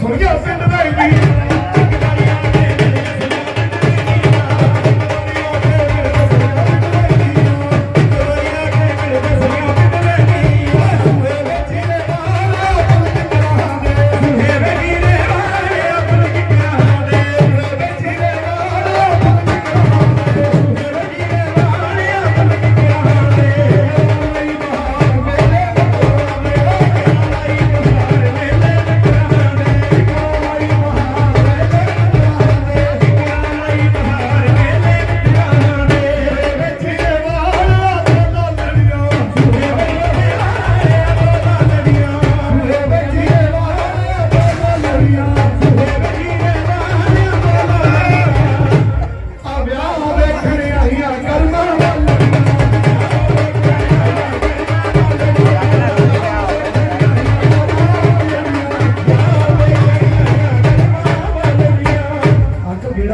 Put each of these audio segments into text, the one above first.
for your sin today, Jesus.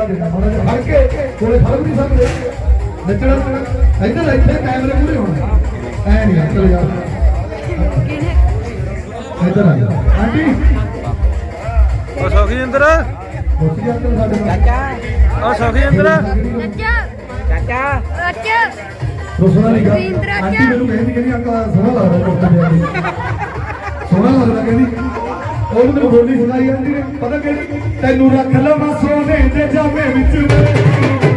ਦੇਣਾ ਮਾੜਾ ਜਿਹਾ ਫੜ ਕੇ ਕੋਲੇ ਫੜ ਨਹੀਂ ਸਕਦੇ। ਨੱਚਣਾ ਇੱਧਰ ਇੱਥੇ ਕੈਮਰੇ ਪੂਰੇ ਹੋਣੇ। ਐ ਨਹੀਂ ਅੰਕਲ ਯਾਰ ਇੱਧਰ ਆ। ਆਂਟੀ ਉਹ ਸੌਖੀ ਅੰਦਰ ਉੱਠੀ ਅੰਕਲ ਸਾਡੇ ਨਾਲ। ਉਹ ਸੌਖੀ ਅੰਦਰ ਚਾਚਾ। ਚਾਚਾ। ਰੋਸਣਾ ਨਹੀਂ ਗਾ। ਆਂਟੀ ਮੈਨੂੰ ਕਹਿੰਦੀ ਕਹਿੰਦੀ ਅੰਕਲ ਸੋਹਣਾ ਲੱਗਦਾ ਕੁੜਤਾ ਸੋਹਣਾ ਲੱਗਦਾ ਕਹਿੰਦੀ। ਉਹ ਮੈਨੂੰ ਬੋਲੀ ਸੁਣਾਈ ਜਾਂਦੀ ਨੇ ਪਤਾ ਕਿਹੜੀ? ਤੈਨੂੰ ਰੱਖ ਲਵਾਂ ਸੋਨੇ ਦੇ ਜਾਮੇ ਵਿੱਚ। ਤੈਨੂੰ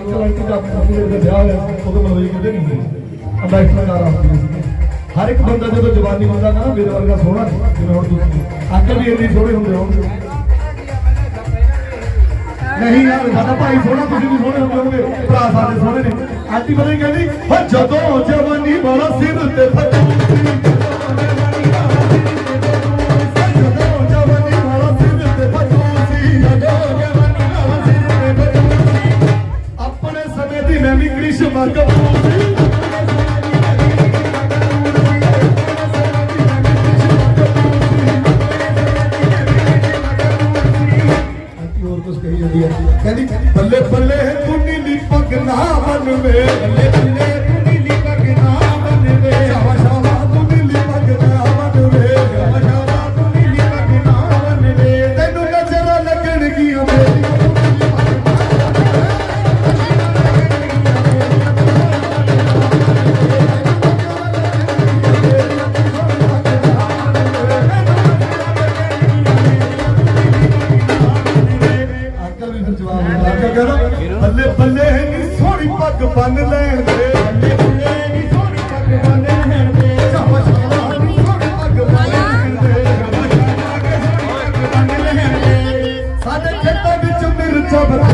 ਜਦੋਂ ਦਾ ਆਪਣੇ ਦੇ ਵਿਆਹ ਹੋਇਆ ਉਦੋਂ ਮਨੋਈ ਕਿਤੇ ਨਹੀਂ ਹੋਈ ਅੰਬੈਸਡਰ ਦਾ ਹੁੰਦੀ ਸੀ ਹਰ ਇੱਕ ਬੰਦਾ ਜਦੋਂ ਜਵਾਨੀ ਹੁੰਦਾ ਨਾ, ਮੇਰੇ ਵਰਗਾ ਸੋਹਣਾ ਨਹੀਂ, ਜਿਵੇਂ ਹੁਣ ਤੁਸੀਂ। ਅੰਕਲ ਵੀ ਇੰਨੇ ਸੋਹਣੇ ਹੁੰਦੇ ਹੋਣਗੇ। ਨਹੀਂ ਯਾਰ, ਸਾਡਾ ਭਾਈ ਸੋਹਣਾ, ਤੁਸੀਂ ਵੀ ਸੋਹਣੇ ਹੁੰਦੇ ਹੋਗੇ ਭਰਾ ਸਾਡੇ ਸੋਹਣੇ ਨੇ। ਆਂਟੀ ਪਤਾ ਹੀ ਕਹਿੰਦੀ? ਜਦੋਂ ਜਵਾਨੀ ਵਾਲਾ ਸਿਰ ਤੇ ਫਟੂ ਜਾਂਦੀ ਹੈ ਕਹਿੰਦੀ, ਬੱਲੇ ਬੱਲੇ ਤੂੰ ਨੀਲੀ ਪੱਗ ਨਾ ਬੰਨਵੇ ਬੱਲੇ ਬੱਲੇ ਤੂੰ ਨੀਲੀ ਪੱਗ ਨਾ ਬੰਨਵੇ ਪੱਗ ਬੰਨ ਲੈਣ ਦੇ। ਸਾਡੇ ਖੇਤਾਂ ਵਿੱਚ ਮਿਰਚਾਂ ਬਰਸੇ